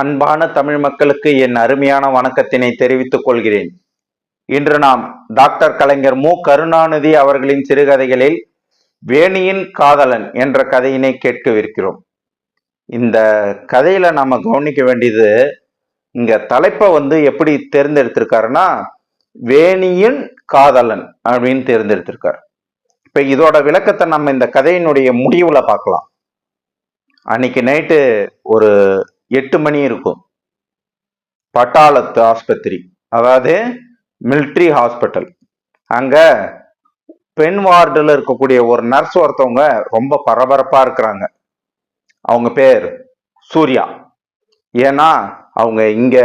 அன்பான தமிழ் மக்களுக்கு என் அருமையான வணக்கத்தினை தெரிவித்துக் கொள்கிறேன். இன்று நாம் டாக்டர் கலைஞர் மு. கருணாநிதி அவர்களின் சிறுகதைகளில் வேணியின் காதலன் என்ற கதையினை கேட்கவிருக்கிறோம் இந்த கதையில நாம கவனிக்க வேண்டியது இங்க தலைப்பை வந்து எப்படி தேர்ந்தெடுத்திருக்காருன்னா வேணியின் காதலன் அப்படின்னு தேர்ந்தெடுத்திருக்காரு. இப்ப இதோட விளக்கத்தை நம்ம இந்த கதையினுடைய முடிவுல பார்க்கலாம். அன்னைக்கு நைட்டு ஒரு எட்டு மணி இருக்கும். பட்டாளத்து ஆஸ்பத்திரி அதாவது மிலிட்ரி ஹாஸ்பிட்டல் அங்க பெண் வார்டில் இருக்கக்கூடிய ஒரு நர்ஸ் ஒருத்தவங்க ரொம்ப பரபரப்பா இருக்கிறாங்க. அவங்க பேர் சூர்யா. ஏன்னா அவங்க இங்க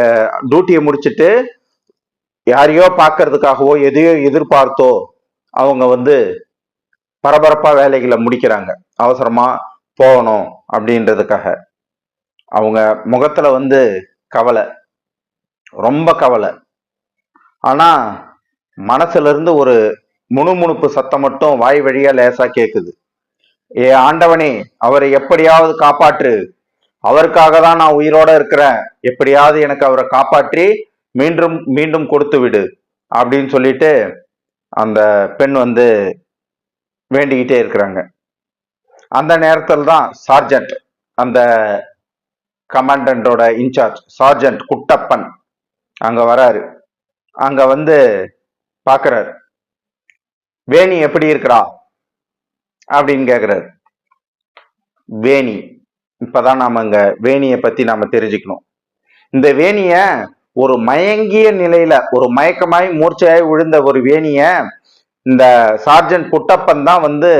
டியூட்டியை முடிச்சுட்டு யாரையோ பார்க்கறதுக்காகவோ எதையோ எதிர்பார்த்தோ அவங்க வந்து பரபரப்பா வேலைகளை முடிக்கிறாங்க. அவசரமா போகணும் அப்படின்றதுக்காக. அவங்க முகத்துல வந்து கவலை. ரொம்ப கவலை. ஆனா மனசுல இருந்து ஒரு முணுமுணுப்பு சத்தம் மட்டும் வாய் வழியா லேசா கேக்குது. ஏ ஆண்டவனே அவரை எப்படியாவது காப்பாற்று. அவருக்காக தான் நான் உயிரோட இருக்கிறேன். எப்படியாவது எனக்கு அவரை காப்பாற்றி மீண்டும் மீண்டும் கொடுத்து விடு அப்படின்னு சொல்லிட்டு அந்த பெண் வந்து வேண்டிக்கிட்டே இருக்கிறாங்க. அந்த நேரத்தில் தான் சார்ஜென்ட் அந்த கமாண்டண்டோட இன்சார்ஜ் சார்ஜன்ட் குட்டப்பன் அங்க வராரு. அங்க வந்து பாக்குறாரு. வேணி எப்படி இருக்கிறா அப்படின்னு கேக்குறாரு. வேணி இப்பதான் நாம இங்க வேணியை பத்தி நாம தெரிஞ்சுக்கணும். இந்த வேணிய ஒரு மயங்கிய நிலையில ஒரு மயக்கமாய் மூர்ச்சையாய் விழுந்த ஒரு வேணிய இந்த சார்ஜன் குட்டப்பன் தான் வந்து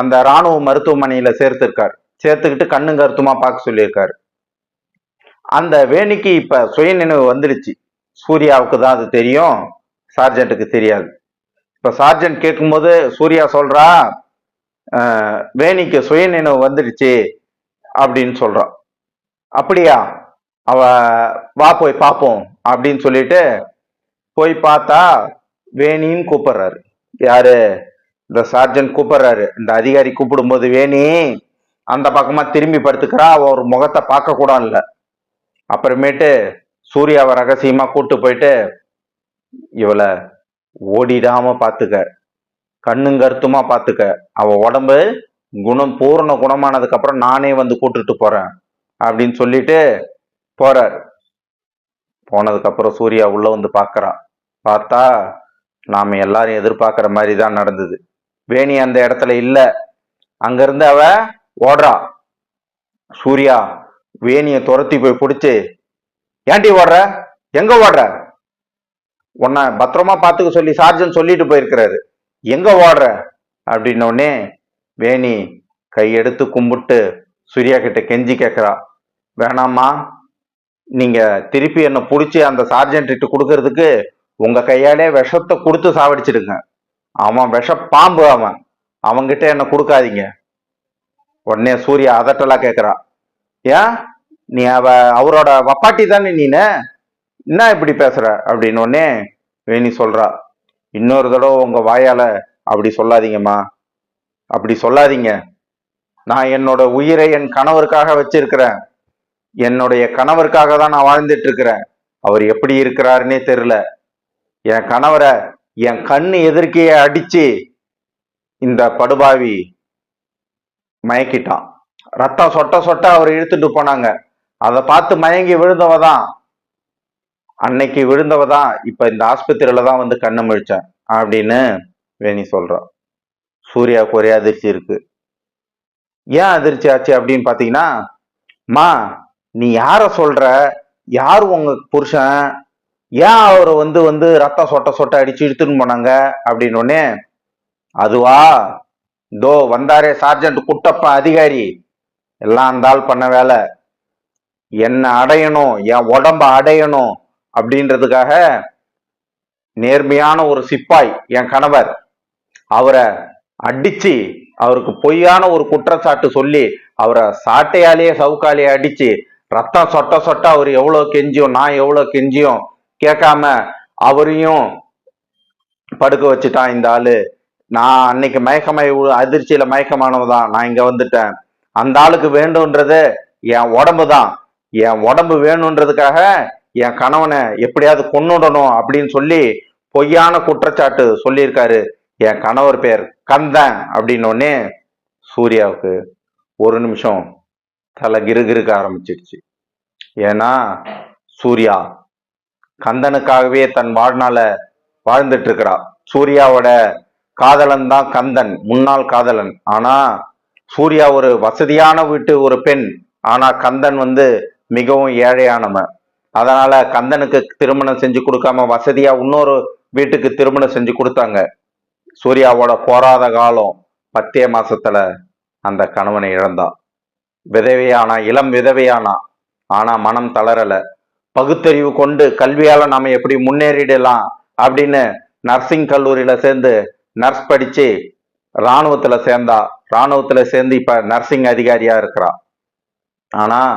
அந்த ராணுவ மருத்துவமனையில சேர்த்திருக்காரு. சேர்த்துக்கிட்டு கண்ணு கருத்துமா பார்க்க சொல்லியிருக்காரு. அந்த வேணிக்கு இப்ப சுயநினைவு வந்துடுச்சு சூர்யாவுக்கு தான் அது தெரியும் சார்ஜென்ட்டுக்கு தெரியாது. இப்ப சார்ஜென்ட் கேட்கும்போது சூர்யா சொல்றா வேணிக்கு சுய நினைவு வந்துடுச்சு அப்படின்னு சொல்றான். அப்படியா? அவ வா போய் பார்ப்போம் அப்படின்னு சொல்லிட்டு போய் பார்த்தா வேணின்னு கூப்பிடுறாரு. யாரு? இந்த சார்ஜன் கூப்பிடுறாரு. இந்த அதிகாரி கூப்பிடும்போது வேணி அந்த பக்கமா திரும்பி படுத்துக்கிறா ஒரு முகத்தை பார்க்க கூட அப்புறமேட்டு சூர்யாவை ரகசியமாக கூட்டு போயிட்டு இவளை ஓடிடாம பார்த்துக்க கண்ணும் பார்த்துக்க அவள் உடம்பு குணம் பூரண குணமானதுக்கப்புறம் நானே வந்து கூட்டுட்டு போகிறேன் அப்படின்னு சொல்லிட்டு போகிறார் போனதுக்கப்புறம் சூர்யா உள்ளே வந்து பார்க்குறா பார்த்தா நாம் எல்லாரும் எதிர்பார்க்குற மாதிரி தான் நடந்தது. வேணி அந்த இடத்துல இல்லை. அங்கேருந்து அவ ஓடுறா. சூர்யா வேணிய துரத்தி போய் பிடிச்சி ஏன்டி ஓடுற? எங்க ஓடுற? உன்னை பத்திரமா பார்த்துக்க சொல்லி சார்ஜன் சொல்லிட்டு போயிருக்கிறாரு. எங்க ஓடுற? அப்படின்னோடனே வேணி கையெடுத்து கும்பிட்டு சூர்யா கிட்ட கெஞ்சி கேட்குறா. வேணாம்மா நீங்க திருப்பி என்னை பிடிச்சி அந்த சார்ஜென்ட் கிட்ட கொடுக்கறதுக்கு உங்க கையாலே விஷத்தை கொடுத்து சாவடிச்சிடுங்க. அவன் விஷ பாம்பு அவன். அவங்கிட்ட என்ன கொடுக்காதீங்க. உடனே சூர்யா அதட்டலா கேட்குறான் ஏன் நீ அவ அவரோட வப்பாட்டி தானே நீனு? என்ன இப்படி பேசுற? அப்படின்னு உடனே வேணி சொல்றா. இன்னொரு தடவை உங்க வாயால அப்படி சொல்லாதீங்கம்மா. அப்படி சொல்லாதீங்க. நான் என்னோட உயிரை என் கணவருக்காக வச்சிருக்கிறேன். என்னுடைய கணவருக்காக தான் நான் வாழ்ந்துட்டு இருக்கிறேன் அவர் எப்படி இருக்கிறாருன்னே தெரியல. என் கணவரை என் கண்ணு எதிர்க்கையே அடிச்சு இந்த படுபாவி மயக்கிட்டான். ரத்தம் சொட்ட சொட்ட அவர் இழுத்துட்டு போனாங்க. அதை பார்த்து மயங்கி விழுந்தவ தான் அன்னைக்கு விழுந்தவ தான் இப்ப இந்த ஆஸ்பத்திரியில தான் வந்து கண்ணு முழிச்சேன் அப்படின்னு வேணி சொல்றான் சூர்யாவுக்கு ஒரே அதிர்ச்சி இருக்கு. ஏன் அதிர்ச்சி ஆச்சு அப்படின்னு பாத்தீங்கன்னா மா நீ யார சொல்ற? யார் உங்க புருஷன்? ஏன் அவர் வந்து வந்து ரத்தம் சொட்ட சொட்ட அடிச்சு இழுத்துன்னு போனாங்க? அப்படின்னு உடனே அதுவா தோ வந்தாரே சார்ஜென்ட் குட்டப்ப அதிகாரி எல்லாம் அந்தால் பண்ண வேலை. என்ன அடையணும்? என் உடம்ப அடையணும் அப்படின்றதுக்காக நேர்மையான ஒரு சிப்பாய் என் கணவர். அவரை அடிச்சு அவருக்கு பொய்யான ஒரு குற்றச்சாட்டு சொல்லி அவரை சாட்டையாலேயே சவுக்காலேயே அடிச்சு ரத்தம் சொட்ட சொட்ட அவர் எவ்வளோ கெஞ்சியும் நான் எவ்வளோ கெஞ்சியும் கேட்காம அவரையும் படுக்க வச்சுட்டான் இந்த ஆளு. நான் அன்னைக்கு மயக்கமாய் விழு- அதிர்ச்சியில மயக்கமானவதான். நான் இங்க வந்துட்டேன். அந்த ஆளுக்கு வேண்டும்ன்றது என் உடம்பு தான் என் உடம்பு வேணுன்றதுக்காக என் கணவனை எப்படியாவது கொண்டுடணும் அப்படின்னு சொல்லி பொய்யான குற்றச்சாட்டு சொல்லியிருக்காரு. என் கணவர் பேர் கந்தன் அப்படின்னோடனே சூர்யாவுக்கு ஒரு நிமிஷம் தலை கிறுகிறுக்க ஆரம்பிச்சிடுச்சு. ஏன்னா சூர்யா கந்தனுக்காகவே தன் வாழ்நாள வாழ்ந்துட்டு இருக்கிறா. சூர்யாவோட காதலன் தான் கந்தன் முன்னாள் காதலன். ஆனா சூர்யா ஒரு வசதியான வீட்டு ஒரு பெண். ஆனா கந்தன் வந்து மிகவும் ஏழையானவன். அதனால கந்தனுக்கு திருமணம் செஞ்சு கொடுக்காம வசதியா இன்னொரு வீட்டுக்கு திருமணம் செஞ்சு கொடுத்தாங்க. சூர்யாவோட போராத காலம் பத்தே மாசத்துல அந்த கணவனை இழந்தா விதவையானா இளம் விதவையானா ஆனா மனம் தளரல. பகுத்தறிவு கொண்டு கல்வியால நாம எப்படி முன்னேறிடலாம் அப்படின்னு நர்சிங் கல்லூரியில சேர்ந்து நர்ஸ் படிச்சு இராணுவத்துல சேர்ந்தா ராணுவத்தில் சேர்ந்து இப்போ நர்சிங் அதிகாரியாக இருக்கிறான் ஆனால்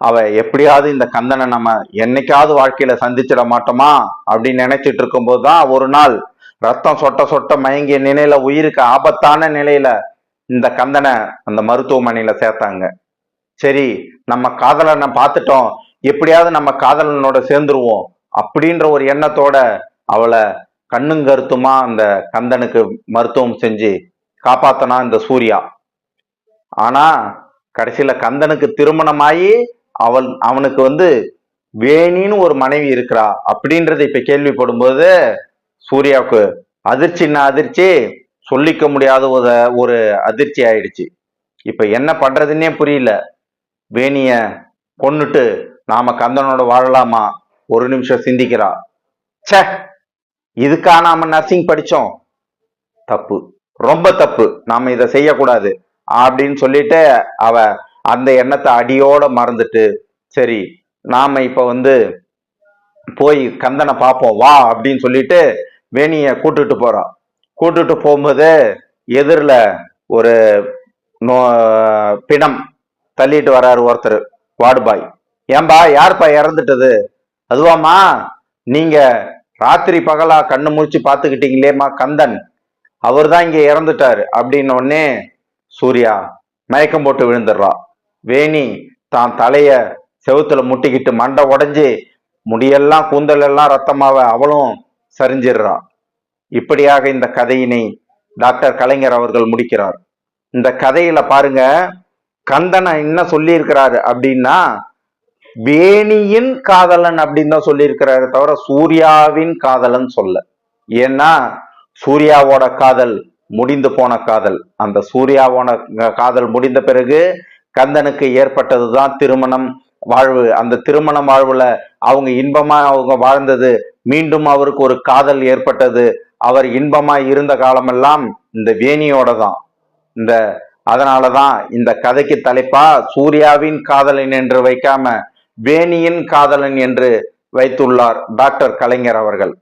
அவ எப்படியாவது இந்த கந்தனை நம்ம என்னைக்காவது வாழ்க்கையில சந்திச்சிட மாட்டோமா அப்படின்னு நினைச்சிட்டு இருக்கும்போது தான் ஒரு நாள் ரத்தம் சொட்ட சொட்ட மயங்கிய நிலையில உயிருக்கு ஆபத்தான நிலையில இந்த கந்தனை அந்த மருத்துவமனையில சேர்த்தாங்க. சரி நம்ம காதலனை பார்த்துட்டோம் எப்படியாவது நம்ம காதலனோட சேர்ந்துருவோம் அப்படின்ற ஒரு எண்ணத்தோட அவளை கண்ணுங்கருத்துமா அந்த கந்தனுக்கு மருத்துவம் செஞ்சு காப்பாத்தனா இந்த சூர்யா. ஆனா கடைசியில கந்தனுக்கு திருமணமாயி அவள் அவனுக்கு வந்து வேணின்னு ஒரு மனைவி இருக்கிறா அப்படின்றத இப்ப கேள்விப்படும்போது சூர்யாவுக்கு அதிர்ச்சின்னா அதிர்ச்சி? சொல்லிக்க முடியாத ஒரு அதிர்ச்சி ஆயிடுச்சு. இப்ப என்ன பண்றதுன்னே புரியல. வேணிய கொன்னுட்டு நாம கந்தனோட வாழலாமா? ஒரு நிமிஷம் சிந்திக்கிறா. சே இதுக்கா நாம நர்சிங் படிச்சோம். தப்பு. ரொம்ப தப்பு. நாம இதை செய்யக்கூடாது. அப்படின்னு சொல்லிட்டு அவ அந்த எண்ணத்தை அடியோட மறந்துட்டு சரி நாம இப்ப வந்து போய் கந்தனை பார்ப்போம் வா அப்படின்னு சொல்லிட்டு வேணிய கூட்டுட்டு போறோம் கூட்டுட்டு போகும்போது எதிரில் ஒரு நோ பிணம் தள்ளிட்டு வராரு ஒருத்தர் வாடுபாய் ஏன்பா யார்ப்பா இறந்துட்டது? அதுவாம்மா நீங்க ராத்திரி பகலா கண்ணு முடிச்சு பார்த்துக்கிட்டீங்களேம்மா கந்தன். அவர் தான் இங்க இறந்துட்டாரு. அப்படின்ன உடனே சூர்யா மயக்கம் போட்டு விழுந்துடுறா. வேணி தான் தலைய செவுத்துல முட்டிக்கிட்டு மண்டை உடஞ்சி முடியெல்லாம் கூந்தல் எல்லாம் ரத்தமாவ அவளும் சரிஞ்சிடுறா. இப்படியாக இந்த கதையினை டாக்டர் கலைஞர் அவர்கள் முடிக்கிறார். இந்த கதையில பாருங்க கந்தனை என்ன சொல்லியிருக்கிறாரு அப்படின்னா வேணியின் காதலன் அப்படின்னு தான் சொல்லியிருக்கிறாரு தவிர சூர்யாவின் காதலன் சொல்ல. ஏன்னா சூர்யாவோட காதல் முடிந்து போன காதல். அந்த சூர்யாவோட காதல் முடிந்த பிறகு கந்தனுக்கு ஏற்பட்டதுதான் திருமணம் வாழ்வு. அந்த திருமண வாழ்வுல அவங்க இன்பமா அவங்க வாழ்ந்தது மீண்டும் அவருக்கு ஒரு காதல் ஏற்பட்டது. அவர் இன்பமா இருந்த காலமெல்லாம் இந்த வேணியோட தான் இந்த அதனாலதான் இந்த கதைக்கு தலைப்பா சூர்யாவின் காதலன் என்று வைக்காம வேணியின் காதலன் என்று வைத்துள்ளார் டாக்டர் கலைஞர் அவர்கள்.